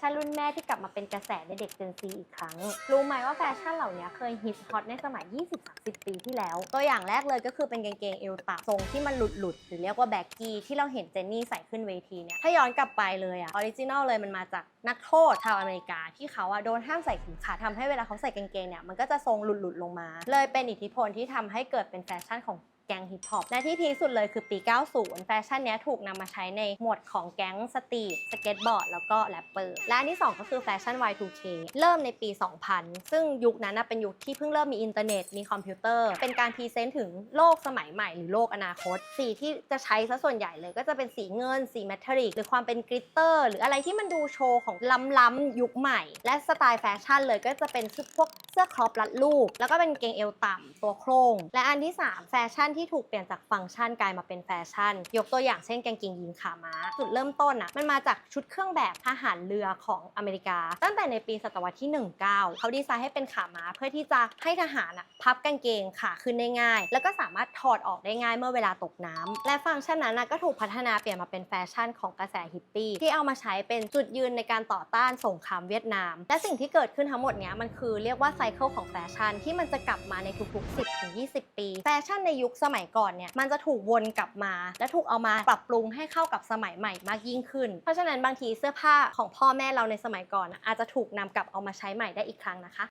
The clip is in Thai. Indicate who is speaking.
Speaker 1: ชั่นรุ่นแม่ที่กลับมาเป็นกระแสในเด็ก Gen Z อีกครั้ง รู้ไหมว่าแฟชั่นเหล่านี้เคยฮิตฮอตในสมัย 20-30 ปีที่แล้ว ตัวอย่างแรกเลยก็คือเป็นกางเกงเอวต่ำทรงที่มันหลุดหลุดหรือเรียกว่าแบ็กกี้ที่เราเห็นเจนนี่ใส่ขึ้นเวทีเนี่ย ถ้าย้อนกลับไปเลยอะออริจินอลเลยมันมาจากนักโทษชาวอเมริกาที่เขาอะโดนห้ามใส่ถุงขาทำให้เวลาเขาใส่กางเกงเนี่ยมันก็จะทรงหลุดหลุดลงมา เลยเป็นอิทธิพลที่ทำให้เกิดเป็นแฟชั่นของ แก๊งฮิปฮอปและที่พีคสุดเลยคือปี 90 แฟชั่นเนี้ยถูกนำมาใช้ในหมวดของแก๊งสตรีทสเก็ตบอร์ดแล้วก็แรปเปอร์และอันที่ 2 ก็คือแฟชั่น Y2K เริ่มในปี 2000 ซึ่งยุคนั้นเป็นยุคที่เพิ่งเริ่มมีอินเทอร์เน็ตมีคอมพิวเตอร์ เป็นการพรีเซนต์ถึงโลกสมัยใหม่หรือโลกอนาคต สีที่จะใช้ซะส่วนใหญ่เลยก็จะเป็นสีเงิน สีเมทัลลิกหรือความเป็นกริตเตอร์หรืออะไรที่มันดูโชว์ของล้ำๆยุคใหม่ และสไตล์แฟชั่นเลยก็จะเป็นพวกเสื้อครอปรัดรูป แล้วก็เป็นเกงเอวต่ำตัวโครงและอันที่ 3 แฟชั่นที่ถูกเปลี่ยนจากฟังก์ชันกลายมาเป็นแฟชั่น ยกตัวอย่างเช่นกางเกงยีนขาม้า จุดเริ่มต้นอะมันมาจากชุดเครื่องแบบทหารเรือของอเมริกา ตั้งแต่ในปีศตวรรษที่ 19 เขาดีไซน์ให้เป็นขาม้าเพื่อที่จะให้ทหารอะพับกางเกงขาขึ้นได้ง่าย แล้วก็สามารถถอดออกได้ง่ายเมื่อเวลาตกน้ำและฟังก์ชันนั้นก็ถูกพัฒนาเปลี่ยนมาเป็นแฟชั่นของกระแสฮิปปี้ที่เอามาใช้เป็นจุดยืนในการต่อต้านสงครามเวียดนาม และสิ่งที่เกิดขึ้นทั้งหมดเนี้ยมันคือเรียกว่าไซเคิลของแฟชั่นที่มันจะกลับมาในทุกๆ 10-20 ปี แฟชั่นในยุคสมัยก่อนเนี่ยมันจะถูกวนกลับมา และถูกเอามาปรับปรุงให้เข้ากับสมัยใหม่มากยิ่งขึ้น เพราะฉะนั้นบางทีเสื้อผ้าของพ่อแม่เราในสมัยก่อน อาจจะถูกนำกลับเอามาใช้ใหม่ได้อีกครั้งนะคะ